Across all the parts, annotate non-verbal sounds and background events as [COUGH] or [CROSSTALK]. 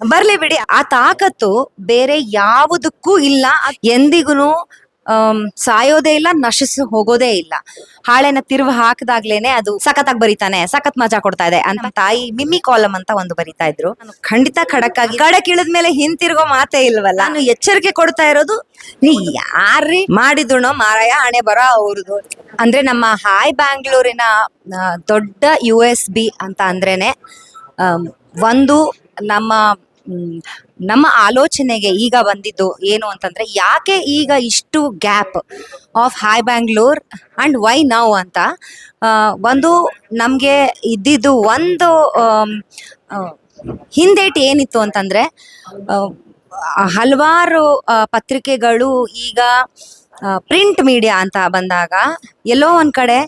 ಬರ್ಲಿ ಬಿಡಿ. ಆ ತಾಕತ್ತು ಬೇರೆ ಯಾವುದಕ್ಕೂ ಇಲ್ಲ. ಎಂದಿಗೂ ಸಾಯೋದೇ ಇಲ್ಲ, ನಶಿಸಿ ಹೋಗೋದೇ ಇಲ್ಲ. ಹಾಳೆನ ತಿರುವು ಹಾಕದಾಗ್ಲೇನೆ ಅದು ಸಖತ್ತಾಗಿ ಬರೀತಾನೆ, ಸಖತ್ ಮಜಾ ಕೊಡ್ತಾ ಇದೆ ಅಂತ ತಾಯಿ ಮಿಮ್ಮಿ ಕಾಲಮ್ ಅಂತ ಒಂದು ಬರಿತಾ ಇದ್ರು. ಖಂಡಿತ ಖಡಕ್ಕಾಗಿ, ಖಡಕ್ ಇಳಿದ್ಮೇಲೆ ಹಿಂತಿರುಗೋ ಮಾತೇ ಇಲ್ವಲ್ಲ. ನಾನು ಎಚ್ಚರಿಕೆ ಕೊಡ್ತಾ ಇರೋದು, ನೀ ಯಾರ್ರಿ? ಮಾಡಿದ್ರು ಮಾರಾಯ, ಹಣೆ ಬರ ಅವ್ರದ್ದು ಅಂದ್ರೆ ನಮ್ಮ ಹಾಯ್ ಬ್ಯಾಂಗ್ಳೂರಿನ ದೊಡ್ಡ ಯು ಎಸ್ ಬಿ ಅಂತ ಅಂದ್ರೇನೆ ಒಂದು ನಮ್ಮ ನಮ್ಮ ಆಲೋಚನೆಗೆ ಈಗ ಬಂದಿದ್ದು ಏನು ಅಂತಂದ್ರೆ, ಯಾಕೆ ಈಗ ಇಷ್ಟು gap of Hi Bangalore and why now ಅಂತ ಒಂದು ನಮಗೆ ಇದ್ದಿದ್ದು ಒಂದು ಹಿಂದೇಟು ಏನಿತ್ತು ಅಂತಂದ್ರೆ ಹಲವಾರು ಪತ್ರಿಕೆಗಳು ಈಗ ಪ್ರಿಂಟ್ ಮೀಡಿಯಾ ಅಂತ ಬಂದಾಗ, ಎಲ್ಲೋ ಒಂದ್ ಕಡೆ,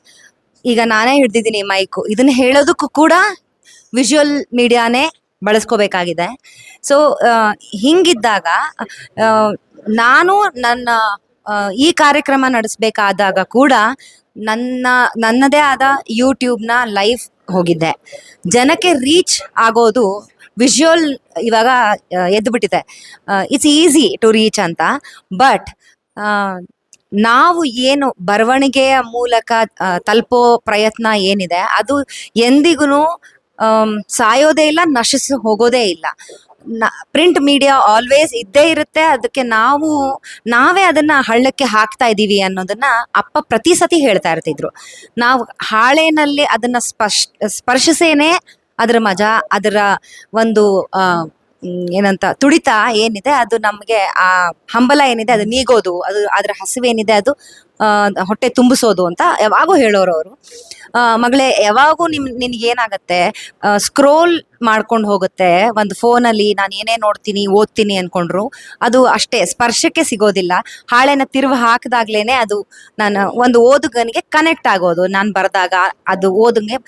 ಈಗ ನಾನೇ ಹಿಡ್ದಿದ್ದೀನಿ ಮೈಕು ಇದನ್ನ ಹೇಳೋದಕ್ಕೂ ಕೂಡ ವಿಜುವಲ್ ಮೀಡಿಯಾನೇ ಬಳಸ್ಕೋಬೇಕಾಗಿದೆ. ಸೊ ಹಿಂಗಿದ್ದಾಗ ನಾನು ನನ್ನ ಈ ಕಾರ್ಯಕ್ರಮ ನಡೆಸಬೇಕಾದಾಗ ಕೂಡ ನನ್ನ, ನನ್ನದೇ ಆದ ಯೂಟ್ಯೂಬ್ನ ಲೈವ್ ಹೋಗಿದ್ದೆ. ಜನಕ್ಕೆ ರೀಚ್ ಆಗೋದು ವಿಜುವಲ್ ಇವಾಗ ಎದ್ದು ಬಿಟ್ಟಿದೆ ಇಟ್ಸ್ ಈಸಿ ಟು ರೀಚ್ ಅಂತ. ಬಟ್ ನಾವು ಏನು ಬರವಣಿಗೆಯ ಮೂಲಕ ತಲುಪೋ ಪ್ರಯತ್ನ ಏನಿದೆ, ಅದು ಎಂದಿಗೂ ಸಾಯೋದೇ ಇಲ್ಲ, ನಶಿಸಿ ಹೋಗೋದೇ ಇಲ್ಲ. ಪ್ರಿಂಟ್ ಮೀಡಿಯಾ ಆಲ್ವೇಸ್ ಇದ್ದೇ ಇರುತ್ತೆ. ಅದಕ್ಕೆ ನಾವು, ನಾವೇ ಅದನ್ನ ಹಳ್ಳಕ್ಕೆ ಹಾಕ್ತಾ ಇದ್ದೀವಿ ಅನ್ನೋದನ್ನ ಅಪ್ಪ ಪ್ರತಿ ಸತಿ ಹೇಳ್ತಾ ಇರ್ತಿದ್ರು. ನಾವು ಹಾಳೆನಲ್ಲಿ ಅದನ್ನ ಸ್ಪರ್ಶ ಸ್ಪರ್ಶಿಸೇನೆ ಅದರ ಮಜಾ, ಅದರ ಒಂದು ಏನಂತ, ತುಡಿತ ಏನಿದೆ, ಅದು ನಮಗೆ ಆ ಹಂಬಲ ಏನಿದೆ, ಅದು ನೀಗೋದು, ಅದು, ಅದರ ಹಸಿವೇನಿದೆ, ಅದು ಹೊಟ್ಟೆ ತುಂಬಿಸೋದು ಅಂತ ಯಾವಾಗೂ ಹೇಳೋರು ಅವರು. ಮಗಳೇ ಯಾವಾಗೂ ನಿಮ್ ನಿನ್ಗೆ ಏನಾಗತ್ತೆ ಸ್ಕ್ರೋಲ್ ಮಾಡ್ಕೊಂಡು ಹೋಗುತ್ತೆ. ಒಂದು ಫೋನಲ್ಲಿ ನಾನು ಏನೇ ನೋಡ್ತೀನಿ, ಓದ್ತೀನಿ ಅನ್ಕೊಂಡ್ರು, ಅದು ಅಷ್ಟೇ, ಸ್ಪರ್ಶಕ್ಕೆ ಸಿಗೋದಿಲ್ಲ. ಹಾಳೆನ ತಿರುವು ಹಾಕಿದಾಗ್ಲೇನೆ ಅದು ನಾನು ಒಂದು ಓದುಗನಿಗೆ ಕನೆಕ್ಟ್ ಆಗೋದು. ನಾನು ಬರೆದಾಗ ಅದು ಓದಂಗೆ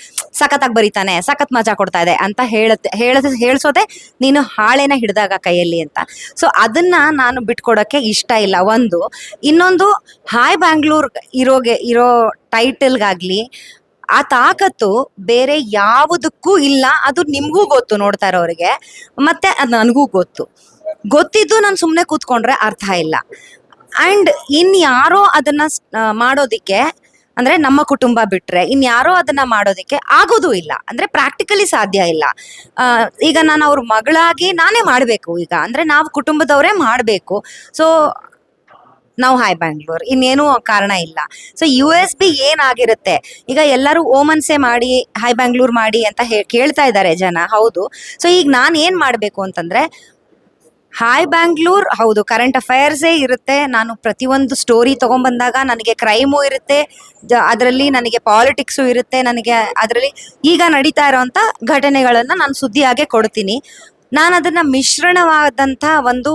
ಸಖತ್ತಾಗಿ ಬರೀತಾನೆ, ಸಖತ್ ಮಜಾ ಕೊಡ್ತಾ ಇದೆ ಅಂತ ಹೇಳುತ್ತೆ, ಹೇಳದ, ಹೇಳ್ಸೋದೆ ನೀನು ಹಾಳೆನ ಹಿಡಿದಾಗ ಕೈಯಲ್ಲಿ ಅಂತ. ಸೊ ಅದನ್ನ ನಾನು ಬಿಟ್ಕೊಡಕ್ಕೆ ಇಷ್ಟ ಇಲ್ಲ. ಒಂದು, ಇನ್ನೊಂದು, ಹಾಯ್ ಬ್ಯಾಂಗ್ಳೂರ್ ಇರೋಗೆ, ಇರೋ ಟೈಟಲ್ಗಾಗ್ಲಿ ಆ ತಾಕತ್ತು ಬೇರೆ ಯಾವುದಕ್ಕೂ ಇಲ್ಲ. ಅದು ನಿಮಗೂ ಗೊತ್ತು ನೋಡ್ತಾ ಇರೋರಿಗೆ. ಮತ್ತೆ ಅದು ನನಗೂ ಗೊತ್ತು. ಗೊತ್ತಿದ್ದು ನಾನು ಸುಮ್ಮನೆ ಕೂತ್ಕೊಂಡ್ರೆ ಅರ್ಥ ಇಲ್ಲ. ಅಂಡ್ ಇನ್ಯಾರೋ ಅದನ್ನ ಮಾಡೋದಿಕ್ಕೆ, ಅಂದ್ರೆ ನಮ್ಮ ಕುಟುಂಬ ಬಿಟ್ರೆ ಇನ್ಯಾರೋ ಅದನ್ನ ಮಾಡೋದಿಕ್ಕೆ ಆಗೋದು ಇಲ್ಲ. ಅಂದ್ರೆ ಪ್ರಾಕ್ಟಿಕಲಿ ಸಾಧ್ಯ ಇಲ್ಲ. ಈಗ ನಾನು ಅವ್ರ ಮಗಳಾಗಿ ನಾನೇ ಮಾಡಬೇಕು ಈಗ. ಅಂದ್ರೆ ನಾವು ಕುಟುಂಬದವರೇ ಮಾಡಬೇಕು. ಸೊ ನಾವು ಹಾಯ್ ಬ್ಯಾಂಗ್ಳೂರ್. ಇನ್ನೇನು ಕಾರಣ ಇಲ್ಲ. ಸೊ ಯು ಎಸ್ ಬಿ ಏನಾಗಿರುತ್ತೆ? ಈಗ ಎಲ್ಲರೂ ಓಮನ್ಸೆ ಮಾಡಿ, ಹಾಯ್ ಬ್ಯಾಂಗ್ಳೂರ್ ಮಾಡಿ ಅಂತ ಕೇಳ್ತಾ ಇದ್ದಾರೆ ಜನ, ಹೌದು. ಸೊ ಈಗ ನಾನು ಏನು ಮಾಡಬೇಕು ಅಂತಂದ್ರೆ, ಹಾಯ್ ಬ್ಯಾಂಗ್ಳೂರ್, ಹೌದು ಕರೆಂಟ್ ಅಫೈರ್ಸೇ ಇರುತ್ತೆ. ನಾನು ಪ್ರತಿಯೊಂದು ಸ್ಟೋರಿ ತಗೊಂಡ್ಬಂದಾಗ ನನಗೆ ಕ್ರೈಮು ಇರುತ್ತೆ ಅದರಲ್ಲಿ ನನಗೆ ಪಾಲಿಟಿಕ್ಸು ಇರುತ್ತೆ, ನನಗೆ ಅದರಲ್ಲಿ ಈಗ ನಡೀತಾ ಇರೋವಂಥ ಘಟನೆಗಳನ್ನು ನಾನು ಸುದ್ದಿಯಾಗೆ ಕೊಡ್ತೀನಿ. ನಾನು ಅದನ್ನ ಮಿಶ್ರಣವಾದಂಥ ಒಂದು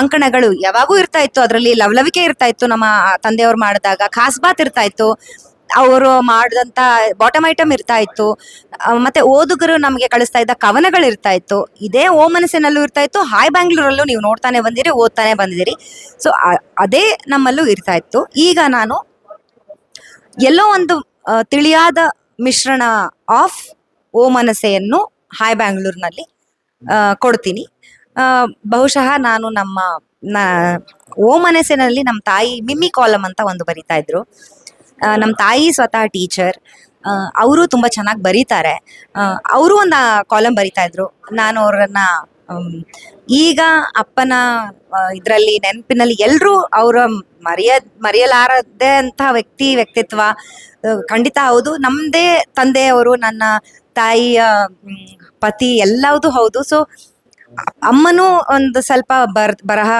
ಅಂಕಣಗಳು ಯಾವಾಗೂ ಇರ್ತಾ ಇತ್ತು. ಅದರಲ್ಲಿ ಲವಲವಿಕೆ ಇರ್ತಾ ಇತ್ತು ನಮ್ಮ ತಂದೆಯವ್ರು ಮಾಡಿದಾಗ. ಖಾಸ್ಬಾತ್ ಇರ್ತಾ ಇತ್ತು. ಅವರು ಮಾಡಿದಂಥ ಬಾಟಮ್ ಐಟಮ್ ಇರ್ತಾ ಇತ್ತು. ಮತ್ತೆ ಓದುಗರು ನಮಗೆ ಕಳಿಸ್ತಾ ಇದ್ದ ಕವನಗಳು ಇರ್ತಾ ಇತ್ತು. ಇದೇ ಓ ಮನಸ್ಸಿನಲ್ಲೂ ಇರ್ತಾ ಇತ್ತು. ಹಾಯ್ ಬ್ಯಾಂಗ್ಳೂರಲ್ಲೂ ನೀವು ನೋಡ್ತಾನೆ ಬಂದಿರಿ, ಓದ್ತಾನೆ ಬಂದಿದ್ದೀರಿ. ಸೊ ಅದೇ ನಮ್ಮಲ್ಲೂ ಇರ್ತಾ ಇತ್ತು. ಈಗ ನಾನು ಎಲ್ಲೋ ಒಂದು ತಿಳಿಯಾದ ಮಿಶ್ರಣ ಆಫ್ ಓ ಮನಸೆಯನ್ನು ಹಾಯ್ ಬ್ಯಾಂಗ್ಳೂರ್ನಲ್ಲಿ ಕೊಡ್ತೀನಿ. ಬಹುಶಃ ನಾನು ನಮ್ಮ ಓ ನಮ್ಮ ತಾಯಿ ಮಿಮ್ಮಿ ಕಾಲಮ್ ಅಂತ ಒಂದು ಬರಿತಾ ಇದ್ರು. ನಮ್ಮ ತಾಯಿ ಸ್ವತಃ ಟೀಚರ್. ಅವರು ತುಂಬ ಚೆನ್ನಾಗಿ ಬರೀತಾರೆ. ಅವರು ಒಂದು ಕಾಲಮ್ ಬರಿತಾ ಇದ್ರು. ನಾನು ಅವರನ್ನ ಈಗ ಅಪ್ಪನ ಇದರಲ್ಲಿ ನೆನಪಿನಲ್ಲಿ ಎಲ್ಲರೂ ಅವರ ಮರೆಯ, ಮರೆಯಲಾರದೆ ಅಂತ ವ್ಯಕ್ತಿ, ವ್ಯಕ್ತಿತ್ವ ಖಂಡಿತ ಹೌದು. ನಮ್ಮದೇ ತಂದೆಯವರು, ನನ್ನ ತಾಯಿಯ ಪತಿ ಎಲ್ಲವುದು ಹೌದು. ಸೊ ಅಮ್ಮನೂ ಒಂದು ಸ್ವಲ್ಪ ಬರ್, ಬರಹ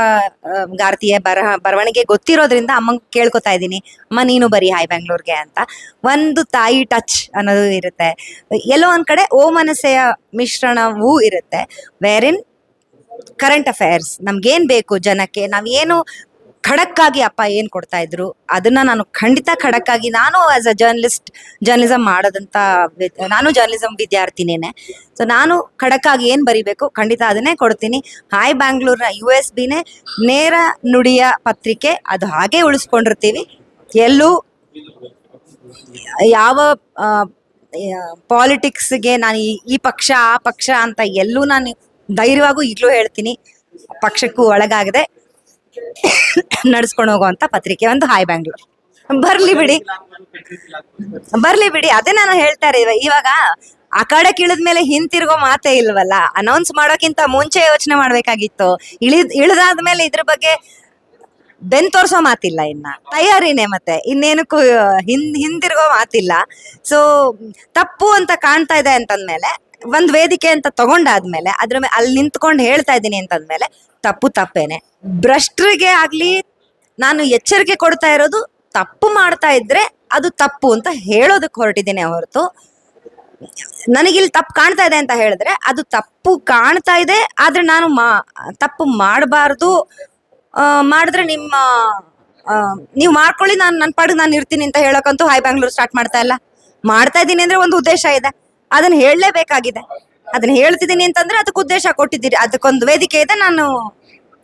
ಗಾರ್ತಿಯ ಬರಹ, ಬರವಣಿಗೆ ಗೊತ್ತಿರೋದ್ರಿಂದ ಅಮ್ಮಂಗೆ ಕೇಳ್ಕೊತಾ ಇದ್ದೀನಿ. ಅಮ್ಮ, ನೀನು ಬರೀ ಹಾಯ್ ಬ್ಯಾಂಗ್ಳೂರ್ಗೆ ಅಂತ. ಒಂದು ತಾಯಿ ಟಚ್ ಅನ್ನೋದು ಇರುತ್ತೆ. ಎಲ್ಲೋ ಒಂದ್ ಕಡೆ ಓ ಮನಸೆಯ ಮಿಶ್ರಣವೂ ಇರುತ್ತೆ. ವೇರಿನ್ ಕರೆಂಟ್ ಅಫೇರ್ಸ್ ನಮ್ಗೇನ್ ಬೇಕು ಜನಕ್ಕೆ? ನಾವೇನು ಖಡಕ್ಕಾಗಿ ಅಪ್ಪ ಏನ್ ಕೊಡ್ತಾ ಇದ್ರು, ಅದನ್ನ ನಾನು ಖಂಡಿತ ಖಡಕ್ಕಾಗಿ ನಾನು ಆಸ್ ಅ ಜರ್ನಲಿಸ್ಟ್ ಜರ್ನಲಿಸಂ ಮಾಡದಂತ ನಾನು ಜರ್ನಲಿಸಮ್ ವಿದ್ಯಾರ್ಥಿನೇನೆ. ಸೊ ನಾನು ಖಡಕ್ಕಾಗಿ ಏನ್ ಬರಿಬೇಕು, ಖಂಡಿತ ಅದನ್ನೇ ಕೊಡ್ತೀನಿ. ಹಾಯ್ ಬ್ಯಾಂಗ್ಳೂರ್ನ ಯು ಎಸ್ ಬಿನೇ ನೇರ ನುಡಿಯ ಪತ್ರಿಕೆ, ಅದು ಹಾಗೆ ಉಳಿಸ್ಕೊಂಡಿರ್ತೀವಿ. ಎಲ್ಲೂ ಯಾವ ಪಾಲಿಟಿಕ್ಸ್ಗೆ ನಾನು ಈ- ಈ ಪಕ್ಷ, ಆ ಪಕ್ಷ ಅಂತ ಎಲ್ಲೂ ನಾನು ಧೈರ್ಯವಾಗೂ ಈಗಲೂ ಹೇಳ್ತೀನಿ. ಪಕ್ಷಕ್ಕೂ ಒಳಗಾಗದೆ. ನಡ್ಸ್ಕೊಂಡು ಹೋಗುವಂತ ಪತ್ರಿಕೆ ಒಂದು ಹಾಯ್ ಬ್ಯಾಂಗ್ಳೂರ್. ಬರ್ಲಿ ಬಿಡಿ. ಬರ್ಲಿ ಬಿಡಿ. ಅದೇ ನಾನು ಹೇಳ್ತಾ ಇರೋದು. ಇವಾಗ ಆ ಕಡೆ ಮೇಲೆ ಹಿಂತಿರ್ಗೋ ಮಾತೇ ಇಲ್ವಲ್ಲ. ಅನೌನ್ಸ್ ಮಾಡೋಕ್ಕಿಂತ ಮುಂಚೆ ಯೋಚನೆ ಮಾಡ್ಬೇಕಾಗಿತ್ತು. ಇಳಿದ್ ಇಳಿದಾದ್ಮೇಲೆ ಇದ್ರ ಬಗ್ಗೆ ಬೆನ್ ತೋರ್ಸೋ ಮಾತಿಲ್ಲ ಇನ್ನ. ತಯಾರಿನೇ ಮತ್ತೆ. ಇನ್ನೇನಕ್ಕೂ, ಹಿಂದ್ ಹಿಂದಿರುಗೋ ಮಾತಿಲ್ಲ. ಸೊ ತಪ್ಪು ಅಂತ ಕಾಣ್ತಾ ಇದೆ ಅಂತಂದ್ಮೇಲೆ ಒಂದ್ ವೇದಿಕೆ ಅಂತ ತಗೊಂಡಾದ್ಮೇಲೆ, ಅದ್ರ ಮೇಲೆ ಅಲ್ಲಿ ನಿಂತ್ಕೊಂಡು ಹೇಳ್ತಾ ಇದ್ದೀನಿ ಅಂತಂದ್ಮೇಲೆ, ತಪ್ಪು ತಪ್ಪೇನೆ. ಭ್ರಷ್ಟರಿಗೆ ಆಗ್ಲಿ, ನಾನು ಎಚ್ಚರಿಕೆ ಕೊಡ್ತಾ ಇರೋದು ತಪ್ಪು ಮಾಡ್ತಾ ಇದ್ರೆ ಅದು ತಪ್ಪು ಅಂತ ಹೇಳೋದಕ್ಕೆ ಹೊರಟಿದ್ದೀನಿ ಹೊರತು. ನನಗಿಲ್ಲಿ ತಪ್ಪು ಕಾಣ್ತಾ ಇದೆ ಅಂತ ಹೇಳಿದ್ರೆ, ಅದು ತಪ್ಪು ಕಾಣ್ತಾ ಇದೆ, ಆದ್ರೆ ನಾನು ಮಾ, ತಪ್ಪು ಮಾಡಬಾರ್ದು. ಮಾಡಿದ್ರೆ ನಿಮ್ಮ ನೀವು ಮಾಡ್ಕೊಳ್ಳಿ, ನಾನು ನನ್ನ ಪಾಡಿಗೆ ನಾನು ಇರ್ತೀನಿ ಅಂತ ಹೇಳಕ್ಕಂತೂ ಹೈ ಬ್ಯಾಂಗ್ಳೂರ್ ಸ್ಟಾರ್ಟ್ ಮಾಡ್ತಾ ಇಲ್ಲ. ಮಾಡ್ತಾ ಇದ್ದೀನಿ ಅಂದ್ರೆ ಒಂದು ಉದ್ದೇಶ ಇದೆ. ಅದನ್ನ ಹೇಳಲೇಬೇಕಾಗಿದೆ. ಅದನ್ನ ಹೇಳ್ತಿದ್ದೀನಿ ಅಂತಂದ್ರೆ ಅದಕ್ಕೆ ಉದ್ದೇಶ ಕೊಟ್ಟಿದ್ದೀರಿ. ಅದಕ್ಕೊಂದು ವೇದಿಕೆ ಇದೆ, ನಾನು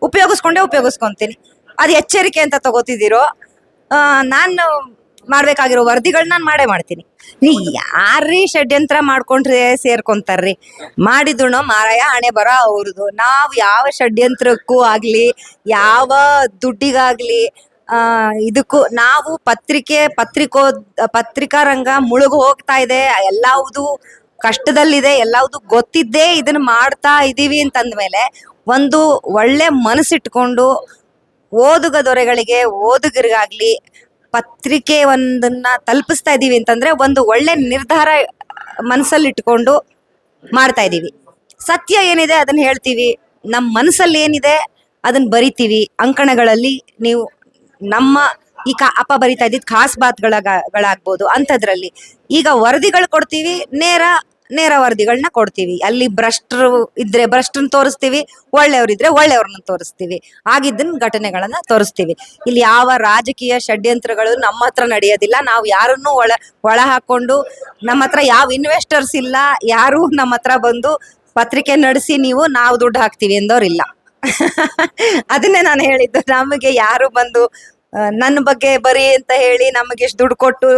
ಉಪಯೋಗಿಸ್ಕೊಂಡೇ ಉಪಯೋಗಿಸ್ಕೊಂತೀನಿ. ಅದು ಎಚ್ಚರಿಕೆ ಅಂತ ತಗೋತಿದ್ದೀರೋ ನಾನು ಮಾಡ್ಬೇಕಾಗಿರೋ ವರದಿಗಳನ್ನ ನಾನು ಮಾಡೇ ಮಾಡ್ತೀನಿ. ನೀ ಯಾರ್ರೀ ಷಡ್ಯಂತ್ರ ಮಾಡ್ಕೊಂಡ್ರೆ ಸೇರ್ಕೊಂತಾರ್ರಿ? ಮಾಡಿದ್ರು ಮಾರಾಯ, ಹಣೆ ಬರ ಅವ್ರದು. ನಾವು ಯಾವ ಷಡ್ಯಂತ್ರಕ್ಕೂ ಆಗ್ಲಿ, ಯಾವ ದುಡ್ಡಿಗಾಗ್ಲಿ, ಆ, ಇದಕ್ಕೂ ನಾವು ಪತ್ರಿಕೆ, ಪತ್ರಿಕೋ ಪತ್ರಿಕಾ ರಂಗ ಮುಳುಗು ಹೋಗ್ತಾ ಇದೆ. ಎಲ್ಲಾವುದು ಕಷ್ಟದಲ್ಲಿದೆ, ಎಲ್ಲಾವುದು ಗೊತ್ತಿದ್ದೇ ಇದನ್ನ ಮಾಡ್ತಾ ಇದೀವಿ ಅಂತಂದ್ಮೇಲೆ ಒಂದು ಒಳ್ಳೆ ಮನಸ್ಸಿಟ್ಕೊಂಡು ಓದುಗ ದೊರೆಗಳಿಗೆ, ಓದುಗರಿಗಾಗ್ಲಿ ಪತ್ರಿಕೆ ಒಂದನ್ನ ತಲುಪಿಸ್ತಾ ಇದೀವಿ ಅಂತಂದ್ರೆ ಒಂದು ಒಳ್ಳೆ ನಿರ್ಧಾರ ಮನಸ್ಸಲ್ಲಿ ಇಟ್ಕೊಂಡು ಮಾಡ್ತಾ ಇದೀವಿ. ಸತ್ಯ ಏನಿದೆ ಅದನ್ನ ಹೇಳ್ತೀವಿ ನಮ್ಮ ಮನಸ್ಸಲ್ಲಿ ಏನಿದೆ ಅದನ್ನ ಬರಿತೀವಿ. ಅಂಕಣಗಳಲ್ಲಿ ನೀವು ನಮ್ಮ ಈ ಕಾ ಅಪ್ಪ ಬರಿತಾ ಇದ್ದಿದ್ ಖಾಸ್ ಬಾತ್ಗಳಾಗ್ಬೋದು ಅಂಥದ್ರಲ್ಲಿ. ಈಗ ವರದಿಗಳು ಕೊಡ್ತೀವಿ, ನೇರ ನೇರ ವರದಿಗಳನ್ನ ಕೊಡ್ತೀವಿ. ಅಲ್ಲಿ ಭ್ರಷ್ಟರು ಇದ್ರೆ ಭ್ರಷ್ಟ್ರನ್ನ ತೋರಿಸ್ತೀವಿ ಒಳ್ಳೆಯವರಿದ್ರೆ ಒಳ್ಳೆಯವ್ರನ್ನ ತೋರಿಸ್ತೀವಿ. ಆಗಿದ್ದನ್ ಘಟನೆಗಳನ್ನ ತೋರಿಸ್ತೀವಿ. ಇಲ್ಲಿ ಯಾವ ರಾಜಕೀಯ ಷಡ್ಯಂತ್ರಗಳು ನಮ್ಮ ಹತ್ರ ನಡೆಯೋದಿಲ್ಲ. ನಾವು ಯಾರನ್ನೂ ಒಳ ಒಳ ಹಾಕೊಂಡು ನಮ್ಮ ಹತ್ರ ಯಾವ ಇನ್ವೆಸ್ಟರ್ಸ್ ಇಲ್ಲ, ಯಾರು ನಮ್ಮ ಹತ್ರ ಬಂದು ಪತ್ರಿಕೆ ನಡೆಸಿ ನೀವು ನಾವು ದುಡ್ಡು ಹಾಕ್ತೀವಿ ಎಂದವ್ರಿಲ್ಲ [LAUGHS] ಅದನ್ನೇ ನಾನು ಹೇಳಿದ್ದು. ನಮಗೆ ಯಾರು ಬಂದು ನನ್ನ ಬಗ್ಗೆ ಬರಿ ಅಂತ ಹೇಳಿ ನಮಗೆ ಎಷ್ಟು ದುಡ್ಡು ಕೊಟ್ಟು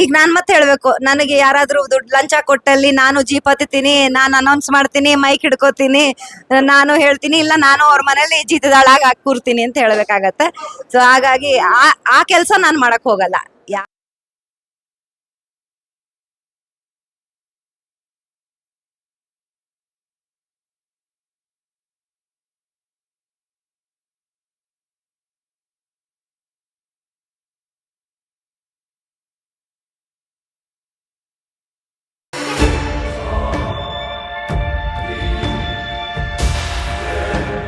ಈಗ ನಾನ್ ಮತ್ತೆ ಹೇಳ್ಬೇಕು, ನನಗೆ ಯಾರಾದರೂ ದುಡ್ಡು ಲಂಚ ಕೊಟ್ಟಲ್ಲಿ ನಾನು ಜೀಪ್ ಹತ್ತೀನಿ, ನಾನು ಅನೌನ್ಸ್ ಮಾಡ್ತೀನಿ ಮೈಕ್ ಹಿಡ್ಕೋತೀನಿ, ನಾನು ಹೇಳ್ತೀನಿ, ಇಲ್ಲ ನಾನು ಅವ್ರ ಮನೇಲಿ ಜೀತದಾಳಾಗಿ ಹಾಕಿ ಕೂರ್ತೀನಿ ಅಂತ ಹೇಳ್ಬೇಕಾಗತ್ತೆ. ಸೊ ಹಾಗಾಗಿ ಆ ಆ ಕೆಲಸ ನಾನು ಮಾಡಕ್ ಹೋಗಲ್ಲ.